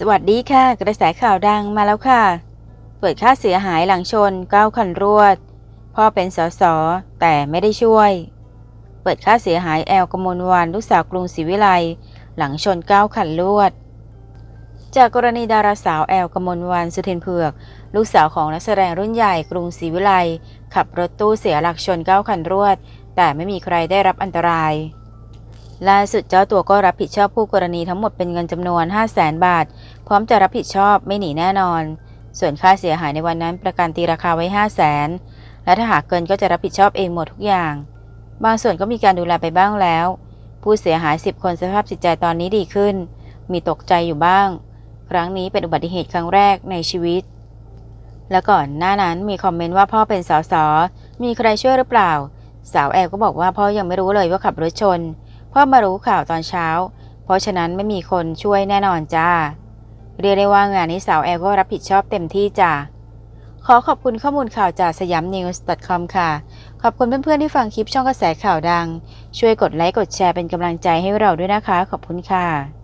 สวัสดีค่ะ กระแสข่าวดังมาแล้วค่ะ เปิดค่าเสียหายหลังชน9คันรวด พ่อเป็นสสแต่ไม่ได้ช่วย เปิดค่าเสียหายแอลกมลวันลูกสาวกรุงศรีวิไลหลังชน9คันรวด จากกรณีดาราสาวแอลกมลวันสุเทนเผือก ลูกสาวของนักแสดงรุ่นใหญ่กรุงศรีวิไลขับรถตู้เสียหลักชน9คันรวด แต่ไม่มีใครได้รับอันตราย ล่าสุดเจ้าตัวก็รับผิดชอบผู้กรณีทั้งหมดเป็นเงินจำนวน 5 0 0แสนบาท พร้อมจะรับผิดชอบไม่หนีแน่นอน ส่วนค่าเสียหายในวันนั้นประกันตีราคาไว้ 5 0 0แสนและถ้าหากเกินก็จะรับผิดชอบเองหมดทุกอย่าง บางส่วนก็มีการดูแลไปบ้างแล้ว ผู้เสียหาย 10 คนสภาพจิตใจตอนนี้ดีขึ้น มีตกใจอยู่บ้าง ครั้งนี้เป็นอุบัติเหตุครั้งแรกในชีวิต และก่อนหน้านั้นมีคอมเมนต์ว่าพ่อเป็นสสมีใครช่วยหรือเปล่า สาวแอลก็บอกว่าพ่อยังไม่รู้เลยว่าขับรถชน พ่อมารู้ข่าวตอนเช้า เพราะฉะนั้นไม่มีคนช่วยแน่นอนจ้า เรียกได้ว่างานนี้สาวแอลก็รับผิดชอบเต็มที่จ้าขอขอบคุณข้อมูลข่าวจากสยามนิวส์ .com ค่ะ ขอบคุณเพื่อนๆที่ฟังคลิปช่องกระแสข่าวดัง ช่วยกดไลค์กดแชร์เป็นกำลังใจให้เราด้วยนะคะ ขอบคุณค่ะ